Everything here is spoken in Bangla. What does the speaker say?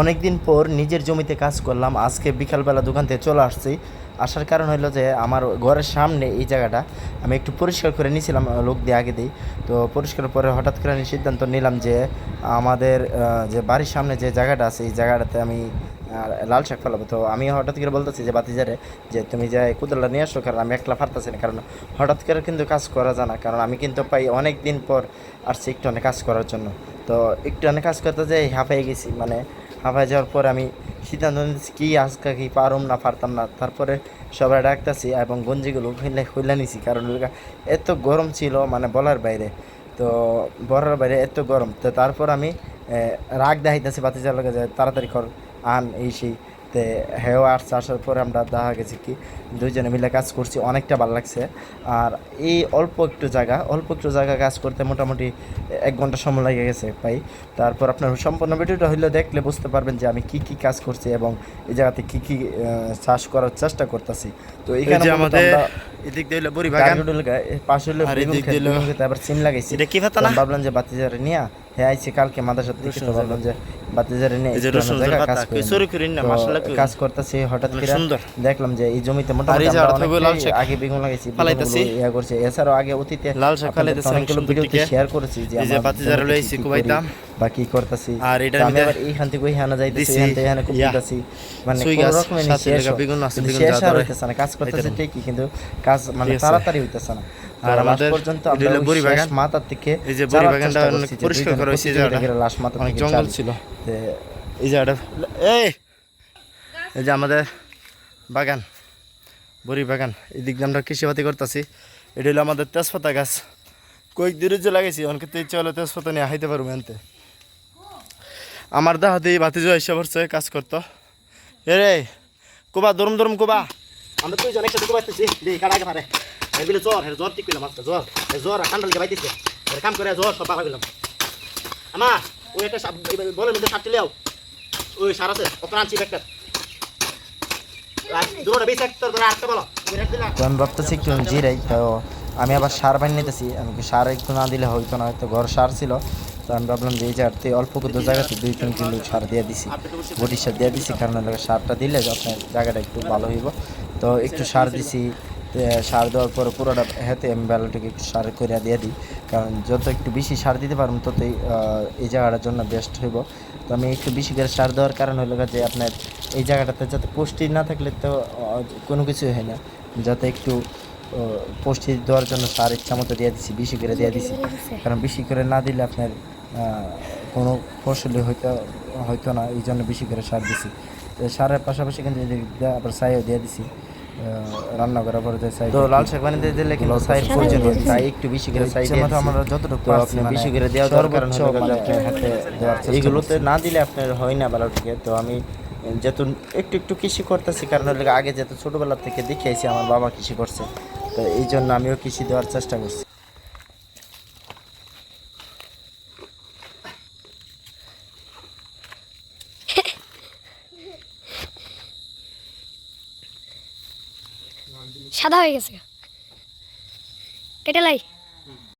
অনেক দিন পর নিজের জমিতে কাজ করলাম। আজকে বিকালবেলা দোকান থেকে চলে আসছি। আসার কারণ হলো যে, আমার ঘরের সামনে এই জায়গাটা আমি একটু পরিষ্কার করে নিয়েছিলাম লোক দিয়ে আগে দিই। তো পরিষ্কার পরে হঠাৎ করে আমি সিদ্ধান্ত নিলাম যে, আমাদের যে বাড়ির সামনে যে জায়গাটা আছে, এই জায়গাটাতে আমি লাল শাক ফেলাবো। তো আমি হঠাৎ করে বলতেছি যে, বাতিজারে, যে তুমি যে কুদরলা নিয়ে আসো কারণ আমি একলা পারতেছি না। কারণ হঠাৎ করে কিন্তু কাজ করা যায় না। কারণ আমি কিন্তু পাই অনেক দিন পর আসছি একটু অনেক কাজ করার জন্য। তো একটু অনেক কাজ করতে যাই হাঁপাই গেছি। মানে হাঁপাই যাওয়ার পর আমি সিদ্ধান্ত নিয়েছি কি আজকে কি পারম না পারতাম না। তারপরে সবাই ডাকতেছি এবং গঞ্জিগুলো খুলে খুলে নিছি। কারণ এত গরম ছিল মানে বলার বাইরে। তো বলার বাইরে এত গরম। তো তারপর আমি রাগ দেখাইতেছি বাতি চালকে যায় তাড়াতাড়ি কর, আন, এই সেই। তে হেও আসছে আসার পরে আমরা দেখা গেছে কি দুইজনে মিলে কাজ করছি অনেকটা ভালো লাগছে। আর এই অল্প একটু জায়গা অল্প একটু জায়গা কাজ করতে মোটামুটি এক ঘণ্টা সময় লেগে গেছে পাই তারপর আপনার সম্পূর্ণ ভিডিওটা হইলে দেখলে বুঝতে পারবেন যে আমি কি কি কাজ করছি এবং এই জায়গাতে কি কি চাষ করার চেষ্টা করতেছি। তো এখানে আমাদের এদিক দিয়ে বড়ি বাগান। পাশে হলো বেগুন আবার সিম লাগাইছি। এটা কি ভাবলাম যে বাতিজারে নিয়ে হ্যাঁ আইছি কালকে থেকে ভাবলাম যে কাজ করতেছি হঠাৎ করে দেখলাম যে এই জমিতে মোটামুটি। আগে বেগুন লাগাইছি ইয়া করছি। এছাড়াও আগে অতীতে লাল শাক অনেকগুলো ভিডিওতে শেয়ার করেছি যে বা কি করতেছি। আর এটার তো আমি আবার এইখান থেকে ওইখানে যাইতেছি এখান থেকে এখানে মানে রকমের শেষ। হইতেছে না কাজ করতেছে ঠিকই কিন্তু কাজ মানে তাড়াতাড়ি হইতেছে না। আর আমাদের পর্যন্ত বড়ি বাগান। মাথার থেকে এই যে বড়ি বাগানটা পরিষ্কার করা হয়েছে এই লাশ মাথা অনেক জঙ্গল ছিল। এই যে এই এই যে আমাদের বাগান বড়ি বাগান এদিক দিয়ে আমরা কৃষিপাতি করতেছি। এটা হলো আমাদের তেজপাতা গাছ। কয়েক দূরে যে লাগাইছি অনেকে ইচ্ছা হলো তেজপাতা নিয়ে হাইতে পারব আনতে আমার দাহ দিয়ে বাতি জয় এসে পড়ছে কাজ করতো। এ রে কোবা দরম দরম কোবা। আমরা দুইজন একসাথে কোবাইতেছি দেখি কার আগে পারে। জ্বর হ্যাঁ জ্বর ঠিক করলাম আজকে জ্বর। জ্বর বাইতেছে। এর কাম করে, জ্বর, সব পাকা গেলাম। আমা, ওই একটা মধ্যে ওই সার আছে আনছি একটা আমি ভাবতেছি তো আমি আবার সার বানিয়ে নিতেছি। আমি সার একটু না দিলে হইতো না, হয়তো ঘর সার ছিল। তো আমি ভাবলাম যে এই অল্প কিছু জায়গাতে দুই তিন কিলো সার দিয়ে দিছি। বটি সার দিয়ে দিছি, কারণ সারটা দিলে আপনার জায়গাটা একটু ভালো হইব। তো একটু সার দিছি সার দেওয়ার পরে পুরোটা হাতে আমি বেলাটাকে একটু সার করে দিয়ে দিই। কারণ যত একটু বেশি সার দিতে পারব, ততই এই জায়গাটার জন্য বেস্ট হইব। তো আমি একটু বেশি করে সার দেওয়ার কারণ হলো যে আপনার এই জায়গাটাতে যাতে পুষ্টি না থাকলে তো কোনো কিছুই হয় না। যাতে একটু পুষ্টি দেওয়ার জন্য সার ইচ্ছা মতো দিয়ে দিছি, বেশি করে দিয়ে দিছি। কারণ বেশি করে না দিলে আপনার কোনো ফসলই হয়তো হয়তো না, এই জন্য বেশি করে সার দিছি। সারের পাশাপাশি কিন্তু আবার ছাইও দিয়ে দিছি। রান্না করার পরে যে ছাই তো লাল শাক বানিয়ে দিলে কিন্তু সাইড প্রয়োজন তাই একটু বেশি করে সাইড মতো আমরা যতটুকু আপনি মানে বেশি করে দেওয়া আপনার হাতে দেওয়ার এগুলোতে না দিলে আপনার হয় না ভালো থেকে তো আমি যেহেতু একটু একটু কৃষি করতেছি কারণ হলো আগে যেহেতু ছোটোবেলা থেকে দেখে আমার বাবা কৃষি করছে। তো এই জন্য আমিও কৃষি দেওয়ার চেষ্টা করছি। সাদা হয়ে গেছে কেটে লাই।